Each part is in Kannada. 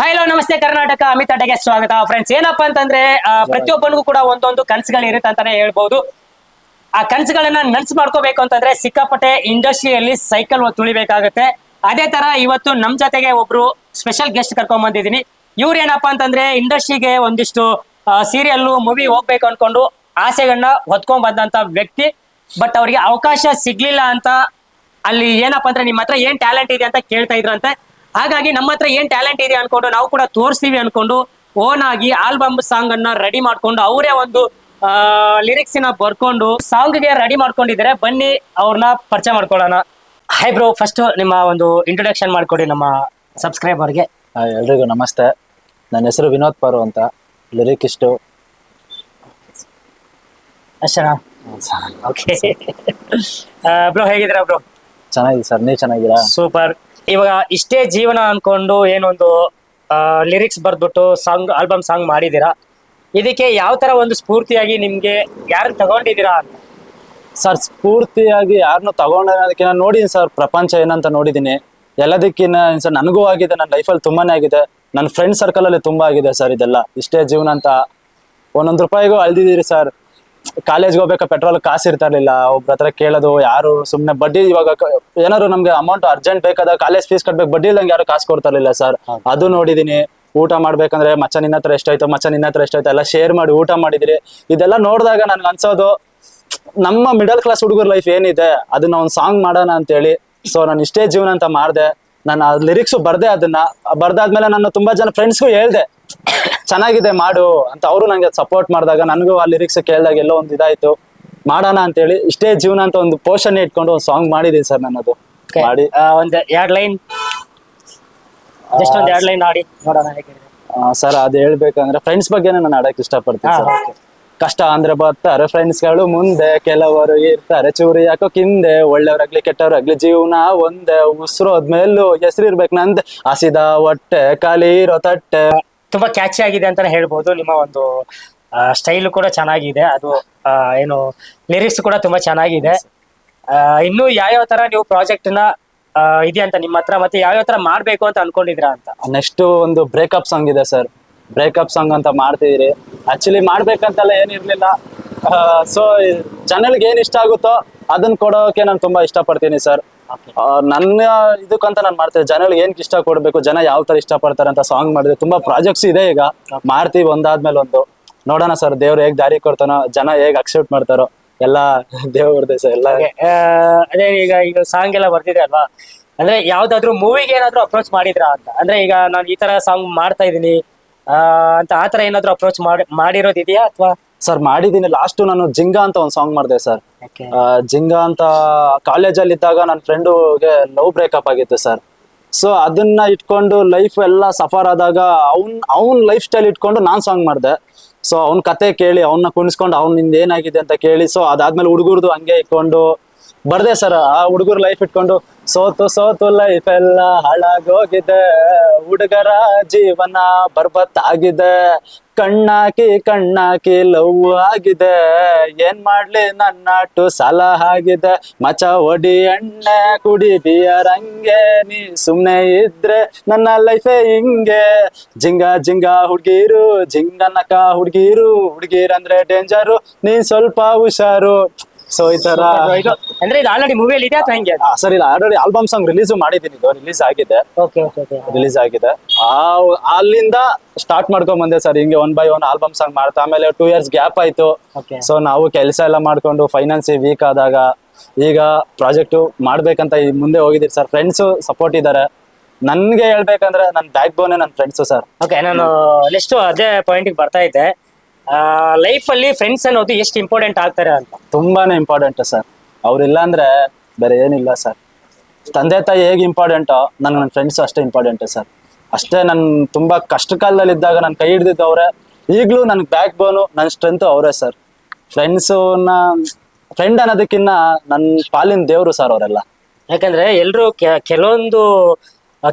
ಹಲೋ ನಮಸ್ತೆ ಕರ್ನಾಟಕ. ಅಮಿತ್ ಅಡ್ಡಗೆ ಸ್ವಾಗತ. ಫ್ರೆಂಡ್ಸ್ ಏನಪ್ಪಾ ಅಂತಂದ್ರೆ ಪ್ರತಿಯೊಬ್ಬನಿಗೂ ಕೂಡ ಒಂದೊಂದು ಕನಸುಗಳು ಇರುತ್ತೆ ಅಂತಾನೆ ಹೇಳ್ಬಹುದು ಆ ಕನಸುಗಳನ್ನ ನನ್ಸ್ ಮಾಡ್ಕೋಬೇಕು ಅಂತಂದ್ರೆ ಸಿಕ್ಕಾಪಟ್ಟೆ ಇಂಡಸ್ಟ್ರಿಯಲ್ಲಿ ಸೈಕಲ್ ತುಳಿಬೇಕಾಗುತ್ತೆ. ಅದೇ ತರ ಇವತ್ತು ನಮ್ ಜೊತೆಗೆ ಒಬ್ರು ಸ್ಪೆಷಲ್ ಗೆಸ್ಟ್ ಕರ್ಕೊಂಡ್ ಬಂದಿದ್ದೀನಿ. ಇವ್ರು ಏನಪ್ಪಾ ಅಂತಂದ್ರೆ ಇಂಡಸ್ಟ್ರಿಗೆ ಒಂದಿಷ್ಟು ಸೀರಿಯಲ್ ಮೂವಿ ಹೋಗ್ಬೇಕು ಅನ್ಕೊಂಡು ಆಸೆಗಳನ್ನ ಹೊತ್ಕೊಂಡ್ ಬಂದಂತ ವ್ಯಕ್ತಿ. ಬಟ್ ಅವ್ರಿಗೆ ಅವಕಾಶ ಸಿಗ್ಲಿಲ್ಲ ಅಂತ ಅಲ್ಲಿ ಏನಪ್ಪಾ ಅಂದ್ರೆ ನಿಮ್ಮ ಹತ್ರ ಏನ್ ಟ್ಯಾಲೆಂಟ್ ಇದೆ ಅಂತ ಕೇಳ್ತಾ ಇದ್ರಂತೆ. ಹಾಗಾಗಿ ನಮ್ಮ ಹತ್ರ ಏನ್ ಟ್ಯಾಲೆಂಟ್ ಇದೆ ಅನ್ಕೊಂಡು ನಾವು ಕೂಡ ತೋರಿಸ್ತೀವಿ ಅನ್ಕೊಂಡು ಓನ್ ಆಗಿ ಆಲ್ಬಮ್ ಸಾಂಗ್ ಅನ್ನ ರೆಡಿ ಮಾಡ್ಕೊಂಡು ಅವರೇ ಒಂದು ಲಿರಿಕ್ಸ್ನ ಬರ್ಕೊಂಡು ಸಾಂಗ್ಗೆ ರೆಡಿ ಮಾಡ್ಕೊಂಡಿದ್ರೆ ಬನ್ನಿ ಅವ್ರನ್ನ ಪರಿಚಯ ಮಾಡ್ಕೊಳ್ಳೋಣ. ಹೈ ಬ್ರೋ ಫಸ್ಟ್ ನಿಮ್ಮ ಒಂದು ಇಂಟ್ರೊಡಕ್ಷನ್ ಮಾಡ್ಕೊಡಿ ನಮ್ಮ ಸಬ್ಸ್ಕ್ರೈಬರ್ಗೆ ಗೆ. ಎಲ್ರಿಗೂ ನಮಸ್ತೆ. ನನ್ನ ಹೆಸರು ವಿನೋದ್ ಪಾರು ಅಂತ ಲಿರಿಕಿಸ್ಟು ಅಷ್ಟನಾ? ಓಕೆ ಬ್ರೋ ಹೇಗಿದ್ದೀರಾ ಬ್ರೋ ಚೆನ್ನಾಗಿದೆ ಸರ್ ನೀವು ಚೆನ್ನಾಗಿದ್ದೀರಾ? ಸೂಪರ್ ಇವಾಗ ಇಷ್ಟೇ ಜೀವನ ಅನ್ಕೊಂಡು ಏನೊಂದು ಲಿರಿಕ್ಸ್ ಬರ್ದ್ಬಿಟ್ಟು ಸಾಂಗ್ ಆಲ್ಬಮ್ ಸಾಂಗ್ ಮಾಡಿದ್ದೀರಾ? ಇದಕ್ಕೆ ಯಾವ ತರ ಒಂದು ಸ್ಫೂರ್ತಿಯಾಗಿ ನಿಮ್ಗೆ ಯಾರು ತಗೊಂಡಿದ್ದೀರಾ ಸರ್, ಸ್ಫೂರ್ತಿಯಾಗಿ ಯಾರನ್ನೂ ಅದಕ್ಕಿಂತ ನೋಡಿದ್ದೀನಿ ಸರ್, ಪ್ರಪಂಚ ಏನಂತ ನೋಡಿದ್ದೀನಿ ಎಲ್ಲದಕ್ಕಿಂತ ಸರ್ ನನಗೂ ಆಗಿದೆ, ನನ್ನ ಲೈಫಲ್ಲಿ ತುಂಬಾನೇ ಆಗಿದೆ. ನನ್ನ ಫ್ರೆಂಡ್ ಸರ್ಕಲಲ್ಲಿ ತುಂಬ ಆಗಿದೆ ಸರ್ ಇದೆಲ್ಲ. ಇಷ್ಟೇ ಜೀವನ ಅಂತ ಒಂದೊಂದು ರೂಪಾಯಿಗೂ ಅಳ್ದಿದ್ದೀರಿ ಸರ್. ಕಾಲೇಜ್ಗೆ ಹೋಗ್ಬೇಕಾ ಪೆಟ್ರೋಲ್ ಕಾಸು ಇರ್ತಾ ಇರ್ಲಿಲ್ಲ ಒಬ್ರ ಹತ್ರ ಕೇಳೋದು ಯಾರು ಸುಮ್ಮನೆ ಬಡ್ಡಿ ಇವಾಗ ಕ- ಏನಾದ್ರು ನಮ್ಗೆ ಅಮೌಂಟ್ ಅರ್ಜೆಂಟ್ ಬೇಕಾದಾಗ ಕಾಲೇಜ್ ಫೀಸ್ ಕಟ್ಬೇಕು ಬಡ್ಡಿ ಇಲ್ಲಂಗೆ ಯಾರು ಕಾಸು ಕೊಡ್ತಾ ಇರ್ಲಿಲ್ಲ ಸರ್ ಅದು ನೋಡಿದೀನಿ. ಊಟ ಮಾಡ್ಬೇಕಂದ್ರೆ ಮಚ್ಚ ನಿನ್ನ ಹತ್ರ ಎಷ್ಟಾಯ್ತು ಮಚ್ಚ ನಿನ್ನ ಹತ್ರ ಎಷ್ಟಾಯ್ತು ಎಲ್ಲ ಶೇರ್ ಮಾಡಿ ಊಟ ಮಾಡಿದಿರಿ. ಇದೆಲ್ಲ ನೋಡಿದಾಗ ನನ್ಗೆ ಅನ್ಸೋದು ನಮ್ಮ ಮಿಡಲ್ ಕ್ಲಾಸ್ ಹುಡುಗರ ಲೈಫ್ ಏನಿದೆ ಅದನ್ನ ಒಂದು ಸಾಂಗ್ ಮಾಡೋಣ ಅಂತೇಳಿ. ಸೊ ನಾನು ಇಷ್ಟೇ ಜೀವನ ಅಂತ ಮಾಡಿದೆ. ನಾನು ಆ ಲಿರಿಕ್ಸ್ ಬರ್ದೆ ಅದನ್ನ ಬರ್ದಾದ್ಮೇಲೆ ನಾನು ತುಂಬಾ ಜನ ಫ್ರೆಂಡ್ಸ್ಗೂ ಹೇಳ್ದೆ ಚೆನ್ನಾಗಿದೆ ಮಾಡು ಅಂತ ಅವರು ನಂಗೆ ಸಪೋರ್ಟ್ ಮಾಡಿದಾಗ ನನಗೂ ಆ ಲಿರಿಕ್ಸ್ ಕೇಳಿದಾಗ ಎಲ್ಲೋ ಒಂದು ಇದಾಯ್ತು. ಮಾಡೋಣ ಅಂತೇಳಿ ಇಷ್ಟೇ ಜೀವನ ಅಂತ ಒಂದು ಪೋಷಣೆ ಇಟ್ಕೊಂಡು ಒಂದು ಸಾಂಗ್ ಮಾಡಿದೀನಿ ಸರ್ ನನ್ನದು ಮಾಡಿ. ಒಂದು ಎರಡು ಲೈನ್ ಜಸ್ಟ್ ಒಂದ್ ಎರಡ್ ಲೈನ್ ಆಡಿ ನೋಡೋಣ ಹೇಗಿದೆ ಸರ್ ಅದು ಹೇಳ್ಬೇಕಂದ್ರೆ ಫ್ರೆಂಡ್ಸ್ ಬಗ್ಗೆನೇ ನಾನು ಆಡಕ್ಕೆ ಇಷ್ಟಪಡ್ತೀನಿ ಸರ್. ಕಷ್ಟ ಅಂದ್ರೆ ಬರ್ತಾರೆ. ಫ್ರೆಂಡ್ಸ್ಗಳು ಮುಂದೆ ಕೆಲವರು ಇರ್ತಾರೆ. ಚೂರಿ ಯಾಕೋ ಕಿಂದೆ ಒಳ್ಳೆಯವ್ರಾಗ್ಲಿ ಕೆಟ್ಟವ್ರಾಗ್ಲಿ ಜೀವನ ಒಂದೇ ಉಸಿರು ಹೋದ್ಮೇಲೂ ಹೆಸರಿರ್ಬೇಕು ನಂದೆ. ಹಸಿದ ಹೊಟ್ಟೆ ಖಾಲಿ ಇರೋ ತಟ್ಟೆ. ತುಂಬಾ ಕ್ಯಾಚಿ ಆಗಿದೆ ಅಂತಾನೆ ಹೇಳ್ಬೋದು. ನಿಮ್ಮ ಒಂದು ಸ್ಟೈಲ್ ಕೂಡ ಚೆನ್ನಾಗಿದೆ. ಅದು ಆ, ಏನು ಲಿರಿಕ್ಸ್ ಕೂಡ ತುಂಬಾ ಚೆನ್ನಾಗಿದೆ. ಆ, ಇನ್ನು ಯಾವ್ಯಾವ ತರ ನೀವು ಪ್ರಾಜೆಕ್ಟ್ನ ಇದೆ ಅಂತ ನಿಮ್ಮ ಹತ್ರ ಮತ್ತೆ ಯಾವ್ಯಾವ ತರ ಮಾಡ್ಬೇಕು ಅಂತ ಅನ್ಕೊಂಡಿದ್ರ ಅಂತ? ನೆಕ್ಸ್ಟ್ ಒಂದು ಬ್ರೇಕಪ್ ಸಾಂಗ್ ಇದೆ ಸರ್ ಬ್ರೇಕಪ್ ಸಾಂಗ್ ಅಂತ ಮಾಡ್ತಿದ್ದೀರಿ ಆಕ್ಚುಲಿ ಮಾಡ್ಬೇಕಂತೆಲ್ಲ ಏನಿರ್ಲಿಲ್ಲ ಸೊ ಚಾನೆಲ್ಗೆ ಏನ್ ಇಷ್ಟ ಆಗುತ್ತೋ ಅದನ್ನ ಕೊಡೋಕೆ ನಾನು ತುಂಬಾ ಇಷ್ಟಪಡ್ತೀನಿ ಸರ್ ನನ್ನ ಇದಕ್ಕಂತ ನಾನು ಮಾಡ್ತೇನೆ ಜನಗಳಿಗೆ ಏನ್ ಇಷ್ಟ ಕೊಡ್ಬೇಕು ಜನ ಯಾವ ತರ ಇಷ್ಟ ಪಡ್ತಾರೆ ಅಂತ ಸಾಂಗ್ ಮಾಡಿದ್ರೆ ತುಂಬಾ ಪ್ರಾಜೆಕ್ಟ್ಸ್ ಇದೆ ಈಗ. ಮಾಡ್ತೀವಿ ಒಂದಾದ್ಮೇಲೆ ಒಂದು. ನೋಡೋಣ ಸರ್ ದೇವ್ರು ಹೇಗ್ ದಾರಿ ಕೊಡ್ತಾನೋ ಜನ ಹೇಗ್ ಅಕ್ಸೆಪ್ಟ್ ಮಾಡ್ತಾರೋ ಎಲ್ಲ ದೇವ್ರದೇ ಸರ್ ಎಲ್ಲ. ಅದೇ ಈಗ ಈಗ ಸಾಂಗ್ ಎಲ್ಲ ಬರ್ತಿದೆ ಅಲ್ವಾ? ಅಂದ್ರೆ ಯಾವ್ದಾದ್ರು ಮೂವಿಗೆ ಏನಾದ್ರು ಅಪ್ರೋಚ್ ಮಾಡಿದ್ರಾ ಅಂತ? ಅಂದ್ರೆ ಈಗ ನಾನು ಈ ತರ ಸಾಂಗ್ ಮಾಡ್ತಾ ಇದೀನಿ ಅಂತ ಆ ತರ ಏನಾದ್ರು ಅಪ್ರೋಚ್ ಮಾಡಿ ಮಾಡಿರೋದಿದೆಯಾ ಅಥವಾ? ಸರ್ ಮಾಡಿದ್ದೀನಿ. ಲಾಸ್ಟ್ ನಾನು ಜಿಂಗಾ ಅಂತ ಒಂದು ಸಾಂಗ್ ಮಾಡಿದೆ ಸರ್ ಜಿಂಗಾ ಜಿಂಗ ಅಂತ ಕಾಲೇಜಲ್ಲಿ ಇದ್ದಾಗ ನನ್ನ ಫ್ರೆಂಡುಗೆ ಲವ್ ಬ್ರೇಕಪ್ ಆಗಿತ್ತು ಸರ್ ಸೊ ಅದನ್ನ ಇಟ್ಕೊಂಡು ಲೈಫ್ ಎಲ್ಲ ಸಫರ್ ಆದಾಗ ಅವ್ನ್ ಅವ್ನ್ ಲೈಫ್ ಸ್ಟೈಲ್ ಇಟ್ಕೊಂಡು ನಾನ್ ಸಾಂಗ್ ಮಾಡಿದೆ. ಸೊ ಅವ್ನ ಕತೆ ಕೇಳಿ ಅವನ್ನ ಕುಣಿಸ್ಕೊಂಡು ಅವ್ನಿಂದ ಏನಾಗಿದೆ ಅಂತ ಕೇಳಿ ಸೊ ಅದಾದ್ಮೇಲೆ ಹುಡುಗರ್ದು ಹಂಗೆ ಇಟ್ಕೊಂಡು ಬರ್ದೆ ಸರ್, ಆ ಹುಡುಗರ ಲೈಫ್ ಇಟ್ಕೊಂಡು ಸೋತು ಸೋತು ಲೈಫ್ ಎಲ್ಲ ಹಾಳಾಗೋಗಿದೆ. ಹುಡುಗರ ಜೀವನ ಬರ್ಬತ್ತಾಗಿದೆ. ಕಣ್ಣಾಕಿ ಕಣ್ಣಾಕಿ ಲವ್ ಆಗಿದೆ. ಏನ್ ಮಾಡ್ಲಿ ನನ್ನಾಟು ಸಾಲ ಆಗಿದೆ. ಮಚ ಒಡಿ ಎಣ್ಣೆ ಕುಡಿ ಬಿಯರ್ ಹಂಗೆ. ನೀ ಸುಮ್ನೆ ಇದ್ರೆ ನನ್ನ ಲೈಫೇ ಹಿಂಗೆ. ಜಿಂಗ ಜಿಂಗ ಹುಡ್ಗೀರು ಜಿಂಗನಕ ಹುಡ್ಗೀರು. ಹುಡ್ಗೀರಂದ್ರೆ ಡೇಂಜರು ನೀನ್ ಸ್ವಲ್ಪ ಹುಷಾರು. ಸೊ ಈ ತರ ಇದು ಅಂದ್ರೆ ಇದು ಆಲ್ರೆಡಿ ಮೂವಿಯಲ್ಲಿ ಇದೆ ಅಥವಾ ಹೆಂಗೆ ಸರ್ ಇಲ್ಲ ಆಲ್ರೆಡಿ ಆಲ್ಬಮ್ ಸಾಂಗ್ ರಿಲೀಸ್ ಮಾಡಿದ್ದೀನಿ ಇದು ರಿಲೀಸ್ ಆಗಿದೆ. ಓಕೆ ಓಕೆ ಓಕೆ ರಿಲೀಸ್ ಆಗಿದೆ. ಆ ಅಲ್ಲಿಂದ ಸ್ಟಾರ್ಟ್ ಮಾಡ್ಕೊಂಡ್ ಬಂದೆ ಸರ್ ಹಿಂಗೆ one by one album song ಮಾಡ್ತಾ ಆಮೇಲೆ ಟೂ ಇಯರ್ಸ್ ಗ್ಯಾಪ್ ಆಯ್ತು. ಓಕೆ ಸೊ ನಾವು ಕೆಲಸ ಎಲ್ಲ ಮಾಡ್ಕೊಂಡು ಫೈನಾನ್ಸ್ ವೀಕ್ ಆದಾಗ ಈಗ ಪ್ರಾಜೆಕ್ಟ್ ಮಾಡ್ಬೇಕಂತ ಈ ಮುಂದೆ ಹೋಗಿದ್ದೀರಿ ಸರ್. ಫ್ರೆಂಡ್ಸ್ ಸಪೋರ್ಟ್ ಇದ್ದಾರೆ. ನನ್ಗೆ ಹೇಳ್ಬೇಕಂದ್ರೆ ನನ್ನ ಬ್ಯಾಕ್ ಬೋನ್ ನನ್ನ ಫ್ರೆಂಡ್ಸ್ ಸರ್. ಓಕೆ ನಾನು ನೆಕ್ಸ್ಟ್ ಅದೇ ಪಾಯಿಂಟಿಗೆ ಬರ್ತಾ ಇದ್ದೆ. ಲೈಫ್ ಅಲ್ಲಿ ಫ್ರೆಂಡ್ಸ್ ಅನ್ನೋದು ಎಷ್ಟು ಇಂಪಾರ್ಟೆಂಟ್ ಆಗ್ತಾರೆ ಅಂತ? ತುಂಬಾನೇ ಇಂಪಾರ್ಟೆಂಟ್ ಸರ್ ಅವ್ರಿಲ್ಲ ಅಂದ್ರೆ ಬೇರೆ ಏನಿಲ್ಲ ಸರ್ ತಂದೆ ತಾಯಿ ಹೇಗೆ ಇಂಪಾರ್ಟೆಂಟೋ ನನ್ಗೆ ನನ್ನ ಫ್ರೆಂಡ್ಸ್ ಅಷ್ಟೇ ಇಂಪಾರ್ಟೆಂಟ್ ಸರ್ ಅಷ್ಟೇ ನನ್ ತುಂಬಾ ಕಷ್ಟ ಕಾಲದಲ್ಲಿ ಇದ್ದಾಗ ನನ್ನ ಕೈ ಹಿಡಿದಿದ್ದು ಅವರೇ ಈಗಲೂ ನನ್ಗೆ ಬ್ಯಾಕ್ ಬೋನು ನನ್ನ ಸ್ಟ್ರೆಂತ್ ಅವರೇ ಸರ್ ಫ್ರೆಂಡ್ಸನ್ನ ಫ್ರೆಂಡ್ ಅನ್ನೋದಕ್ಕಿನ್ನ ನನ್ನ ಪಾಲಿನ ದೇವರು ಸರ್ ಅವರೆಲ್ಲ. ಯಾಕಂದ್ರೆ ಎಲ್ರು ಕೆಲವೊಂದು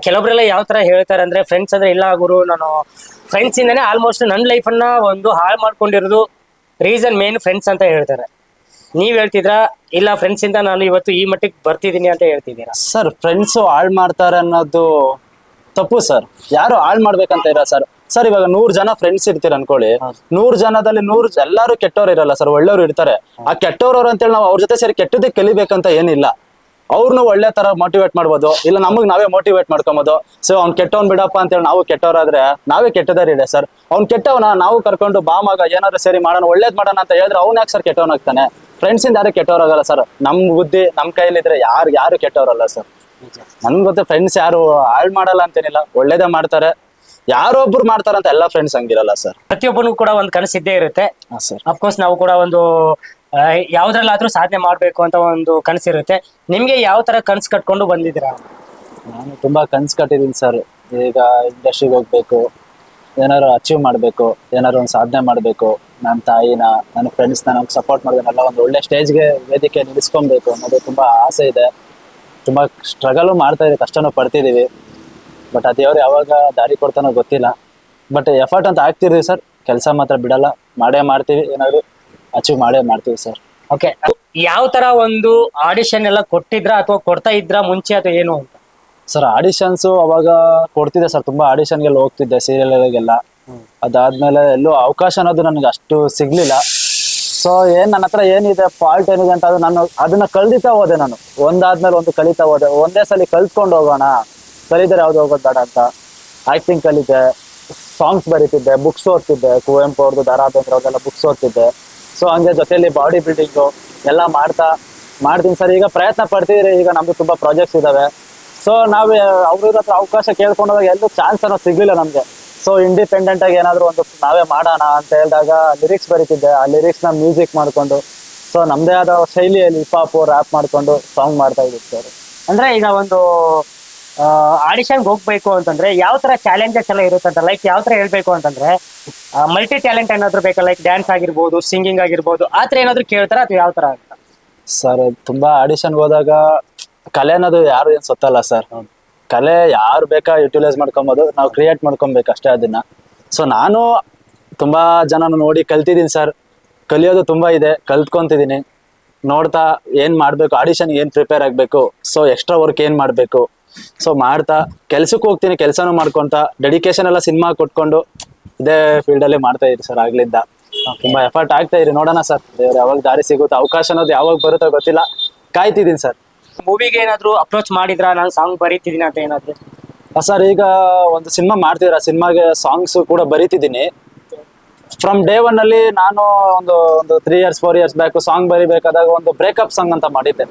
ಕೆಲವೊಬ್ರೆಲ್ಲ ಯಾವ ತರ ಹೇಳ್ತಾರೆ ಅಂದ್ರೆ ಫ್ರೆಂಡ್ಸ್ ಅಂದ್ರೆ ಇಲ್ಲ ಗುರು ನಾನು ಫ್ರೆಂಡ್ಸ್ ಇಂದಾನೆ ಆಲ್ಮೋಸ್ಟ್ ನನ್ನ ಲೈಫ್ ಅನ್ನ ಒಂದು ಹಾಳು ಮಾಡ್ಕೊಂಡಿರೋದು ರೀಸನ್ ಮೇನ್ ಫ್ರೆಂಡ್ಸ್ ಅಂತ ಹೇಳ್ತಾರೆ. ನೀವ್ ಹೇಳ್ತಿದ್ರಾ? ಇಲ್ಲ ಫ್ರೆಂಡ್ಸ್ ಇಂದ ನಾನು ಇವತ್ತು ಈ ಮಟ್ಟಿಗೆ ಬರ್ತಿದ್ದೀನಿ ಅಂತ ಹೇಳ್ತಿದ್ದೀರಾ? ಸರ್ ಫ್ರೆಂಡ್ಸ್ ಹಾಳು ಮಾಡ್ತಾರೆ ಅನ್ನೋದು ತಪ್ಪು ಸರ್ ಯಾರು ಹಾಳ್ ಮಾಡ್ಬೇಕಂತ ಇರ ಸರ್ ಸರ್ ಇವಾಗ ನೂರ್ ಜನ ಫ್ರೆಂಡ್ಸ್ ಇರ್ತೀರ ಅನ್ಕೊಳ್ಳಿ. ನೂರ್ ಜನದಲ್ಲಿ ನೂರ್ ಎಲ್ಲಾರು ಕೆಟ್ಟವ್ರು ಇರಲ್ಲ ಸರ್ ಒಳ್ಳೆಯವ್ರು ಇರ್ತಾರೆ. ಆ ಕೆಟ್ಟವ್ರವ್ರು ಅಂತೇಳಿ ನಾವು ಅವ್ರ ಜೊತೆ ಸೇರಿ ಕೆಟ್ಟದಕ್ಕೆ ಕಲಿಬೇಕಂತ ಏನಿಲ್ಲ. ಅವ್ರನ್ನ ಒಳ್ಳೆ ತರ ಮೋಟಿವೇಟ್ ಮಾಡ್ಬೋದು. ಇಲ್ಲ ನಮಗ್ ನಾವೇ ಮೋಟಿವೇಟ್ ಮಾಡ್ಕೊಬೋದು. ಸೊ ಅವ್ನ್ ಕೆಟ್ಟವನ್ ಬಿಡಪ್ಪ ಅಂತ ಹೇಳಿ ನಾವು ಕೆಟ್ಟವರಾದ್ರೆ ನಾವೇ ಕೆಟ್ಟದಾರಿದೆ ಸರ್. ಅವ್ನ್ ಕೆಟ್ಟವನ ನಾವು ಕರ್ಕೊಂಡು ಬಾ ಮಗ ಏನಾದ್ರು ಸರಿ ಮಾಡೋಣ ಒಳ್ಳೇದ್ ಮಾಡೋಣ ಅಂತ ಹೇಳಿದ್ರೆ ಅವ್ನ ಯಾಕೆ ಸರ್ ಕೆಟ್ಟವನಾಗ್ತಾನೆ ಫ್ರೆಂಡ್ಸ್ ಇಂದ ಯಾರು ಕೆಟ್ಟವರಾಗಲ್ಲ ಸರ್. ನಮ್ ಬುದ್ಧಿ ನಮ್ ಕೈಲಿದ್ರೆ ಯಾರು ಯಾರು ಕೆಟ್ಟವರಲ್ಲ ಸರ್. ನನ್ಗೆ ಗೊತ್ತೆ ಫ್ರೆಂಡ್ಸ್ ಯಾರು ಹಾಳ್ ಮಾಡಲ್ಲ ಅಂತೇನಿಲ್ಲ ಒಳ್ಳೇದೇ ಮಾಡ್ತಾರೆ. ಯಾರೊಬ್ರು ಮಾಡ್ತಾರೆ ಅಂತ ಎಲ್ಲಾ ಫ್ರೆಂಡ್ಸ್ ಹಂಗಿರಲ್ಲ ಸರ್. ಪ್ರತಿಯೊಬ್ಬನಿಗೂ ಕೂಡ ಒಂದು ಕನಸಿದ್ದೇ ಇದ್ದೇ ಇರುತ್ತೆ ಅಫ್ಕೋರ್ಸ್ ನಾವು ಕೂಡ ಒಂದು ಯಾವ್ದ್ರಲ್ಲಾದ್ರೂ ಸಾಧನೆ ಮಾಡ್ಬೇಕು ಅಂತ ಒಂದು ಕನಸಿರುತ್ತೆ ನಿಮ್ಗೆ ಯಾವ ತರ ಕನಸು ಕಟ್ಕೊಂಡು ಬಂದಿದ್ದೀರಾ? ನಾನು ತುಂಬಾ ಕನ್ಸ್ ಕಟ್ಟಿದೀನಿ ಸರ್. ಈಗ ಇಂಡಸ್ಟ್ರಿಗೆ ಹೋಗ್ಬೇಕು, ಏನಾದ್ರು ಅಚೀವ್ ಮಾಡಬೇಕು, ಏನಾದ್ರು ಒಂದು ಸಾಧನೆ ಮಾಡಬೇಕು ನನ್ನ ತಾಯಿನ, ನನ್ನ ಫ್ರೆಂಡ್ಸ್ನ ನಮ್ಗೆ ಸಪೋರ್ಟ್ ಮಾಡೋದನ್ನೆಲ್ಲ ಒಂದು ಒಳ್ಳೆ ಸ್ಟೇಜ್ಗೆ ವೇದಿಕೆ ನಿಲ್ಲಿಸ್ಕೊಬೇಕು ಅನ್ನೋದು ತುಂಬಾ ಆಸೆ ಇದೆ. ತುಂಬಾ ಸ್ಟ್ರಗಲು ಮಾಡ್ತಾ ಇದೆ, ಕಷ್ಟನೂ ಪಡ್ತಿದೀವಿ. ಬಟ್ ಅದು ದೇವ್ರು ಯಾವಾಗ ದಾರಿ ಕೊಡ್ತಾನೋ ಗೊತ್ತಿಲ್ಲ. ಬಟ್ ಎಫರ್ಟ್ ಅಂತ ಆಗ್ತಿರ್ತೀವಿ ಸರ್. ಕೆಲಸ ಮಾತ್ರ ಬಿಡಲ್ಲ. ಮಾಡೇ ಮಾಡ್ತೀವಿ ಏನಾದ್ರು. ಅಚೀವ್ ಮಾಡೇ ಮಾಡ್ತೀವಿ ಸರ್ ಓಕೆ ಯಾವ ತರ ಒಂದು ಆಡಿಷನ್ ಎಲ್ಲ ಕೊಟ್ಟಿದ್ರ ಅಥವಾ ಕೊಡ್ತಾ ಇದ್ರ ಮುಂಚೆ ಅಥವಾ ಏನು ಅಂತ? ಸರ್ ಆಡಿಷನ್ಸು ಅವಾಗ ಕೊಡ್ತಿದ್ದೆ ಸರ್ ತುಂಬಾ ಆಡಿಷನ್ ಆಡಿಷನ್ಗೆಲ್ಲ ಹೋಗ್ತಿದ್ದೆ ಸೀರಿಯಲ್ಗಳಿಗೆಲ್ಲ ಅದಾದ್ಮೇಲೆ ಎಲ್ಲೂ ಅವಕಾಶ ಅನ್ನೋದು ನನಗೆ ಅಷ್ಟು ಸಿಗ್ಲಿಲ್ಲ. ಸೊ ಏನ್ ನನ್ನ ಹತ್ರ ಏನಿದೆ ಫಾಲ್ಟ್ ಏನಿದೆ ಅಂತ ಅದು ನಾನು ಅದನ್ನ ಕಲ್ದಿತಾ ಹೋದೆ ನಾನು. ಒಂದಾದ್ಮೇಲೆ ಒಂದು ಕಲಿತಾ ಹೋದೆ. ಒಂದೇ ಸಲ ಕಲ್ತ್ಕೊಂಡು ಹೋಗೋಣ. ಕಲಿದರೆ ಯಾವ್ದು ಹೋಗೋದು ಬೇಡ ಅಂತ. ಆಕ್ಟಿಂಗ್ ಕಲಿತೆ ಸಾಂಗ್ಸ್ ಬರೀತಿದ್ದೆ ಬುಕ್ಸ್ ಓದ್ತಿದ್ದೆ. ಕುವೆಂಪು ಅವ್ರದ್ದು ದಾರಾ ಬೇಂದ್ರೆ ಅವ್ರದ್ದೆಲ್ಲ ಬುಕ್ಸ್ ಓದ್ತಿದ್ದೆ. ಸೊ ಹಂಗೆ ಜೊತೆಯಲ್ಲಿ ಬಾಡಿ ಬಿಲ್ಡಿಂಗು ಎಲ್ಲ ಮಾಡ್ತಾ, ಮಾಡ್ತೀನಿ ಸರ್ ಈಗ ಪ್ರಯತ್ನ ಪಡ್ತಿದ್ರೆ. ಈಗ ನಮ್ದು ತುಂಬಾ ಪ್ರಾಜೆಕ್ಟ್ಸ್ ಇದಾವೆ. ಸೊ ನಾವು ಅವ್ರ ಹತ್ರ ಅವಕಾಶ ಕೇಳ್ಕೊಂಡಾಗ ಎಲ್ಲೂ ಚಾನ್ಸ್ ಅನ್ನೋ ಸಿಗ್ಲಿಲ್ಲ ನಮ್ಗೆ. ಸೊ ಇಂಡಿಪೆಂಡೆಂಟ್ ಆಗಿ ಏನಾದ್ರು ಒಂದು ನಾವೇ ಮಾಡೋಣ ಅಂತ ಹೇಳಿದಾಗ ಲಿರಿಕ್ಸ್ ಬರೀತಿದ್ದೆ. ಆ ಲಿರಿಕ್ಸ್ ಮ್ಯೂಸಿಕ್ ಮಾಡ್ಕೊಂಡು ಸೊ ನಮ್ದೇ ಆದ ಶೈಲಿಯಲ್ಲಿ ಹಾಪ್ ರ್ಯಾಪ್ ಮಾಡ್ಕೊಂಡು ಸಾಂಗ್ ಮಾಡ್ತಾ ಇದ್ದೀವಿ ಸರ್ ಅಂದ್ರೆ ಈಗ ಒಂದು ಆಡಿಷನ್ಗೆ ಹೋಗ್ಬೇಕು ಅಂತಂದ್ರೆ ಯಾವ ತರ ಚಾಲೆಂಜಸ್ ಎಲ್ಲ ಇರುತ್ತೆ ಅಂತ ಲೈಕ್ ಯಾವ ತರ ಹೇಳ್ಬೇಕು ಅಂತಂದ್ರೆ ಮಲ್ಟಿ ಟ್ಯಾಲೆಂಟ್ ಏನಾದ್ರು ಬೇಕಾ? ಲೈಕ್ ಡ್ಯಾನ್ಸ್ ಆಗಿರ್ಬೋದು ಸಿಂಗಿಂಗ್ ಆಗಿರ್ಬೋದು ಆ ತರ ಏನಾದ್ರು ಕೇಳ್ತಾರ ಅಥವಾ ಯಾವ ತರ ಅಂತ? ಸರ್ ತುಂಬಾ ಆಡಿಷನ್ ಹೋದಾಗ ಕಲೆ ಅನ್ನೋದು ಯಾರು ಏನ್ ಸೊತ್ತಲ್ಲ ಸರ್ ಕಲೆ ಯಾರು ಬೇಕಾ ಯುಟಿಲೈಸ್ ಮಾಡ್ಕೊಬೋದು ನಾವು ಕ್ರಿಯೇಟ್ ಮಾಡ್ಕೊಬೇಕು ಅಷ್ಟೇ ಅದನ್ನ. ಸೊ ನಾನು ತುಂಬಾ ಜನ ನೋಡಿ ಕಲ್ತಿದ್ದೀನಿ ಸರ್ ಕಲಿಯೋದು ತುಂಬಾ ಇದೆ ಕಲ್ತ್ಕೊಂತಿದ್ದೀನಿ. ನೋಡ್ತಾ ಏನ್ ಮಾಡ್ಬೇಕು ಆಡಿಷನ್ ಏನ್ ಪ್ರಿಪೇರ್ ಆಗ್ಬೇಕು ಸೊ ಎಕ್ಸ್ಟ್ರಾ ವರ್ಕ್ ಏನ್ ಮಾಡ್ಬೇಕು ಸೊ ಮಾಡ್ತಾ ಕೆಲ್ಸಕ್ಕೆ ಹೋಗ್ತೀನಿ ಕೆಲಸನೂ ಮಾಡ್ಕೊಂತ ಡೆಡಿಕೇಶನ್ ಎಲ್ಲ ಸಿನಿಮಾ ಕೊಟ್ಕೊಂಡು ಇದೇ ಫೀಲ್ಡ್ ಅಲ್ಲಿ ಮಾಡ್ತಾ ಇದ್ರಿ ಸರ್ ಆಗ್ಲಿಂದ. ತುಂಬಾ ಎಫರ್ಟ್ ಆಗ್ತಾ ಇದ್ರಿ ನೋಡೋಣ ಸರ್ ದೇವ್ರು ಯಾವಾಗ ದಾರಿ ಸಿಗುತ್ತೆ ಅವಕಾಶ ಅನ್ನೋದು ಯಾವಾಗ ಬರುತ್ತೋ ಗೊತ್ತಿಲ್ಲ. ಕಾಯ್ತಿದ್ದೀನಿ ಸರ್ ಮೂವಿಗೆ ಏನಾದ್ರು ಅಪ್ರೋಚ್ ಮಾಡಿದ್ರ? ನಾನು ಸಾಂಗ್ ಬರೀತಿದ್ದೀನಿ ಅಂತ ಏನಾದ್ರು? ಸರ್ ಈಗ ಒಂದು ಸಿನಿಮಾ ಮಾಡ್ತಿದ್ರ ಸಿನಿಮಾಗೆ ಸಾಂಗ್ಸ್ ಕೂಡ ಬರೀತಿದ್ದೀನಿ. ಫ್ರಮ್ ಡೇ ಒನ್ ಅಲ್ಲಿ ನಾನು ಒಂದು ಒಂದು three years four years back song ಬರಿಬೇಕಾದಾಗ ಒಂದು ಬ್ರೇಕಪ್ ಸಾಂಗ್ ಅಂತ ಮಾಡಿದ್ದೆ.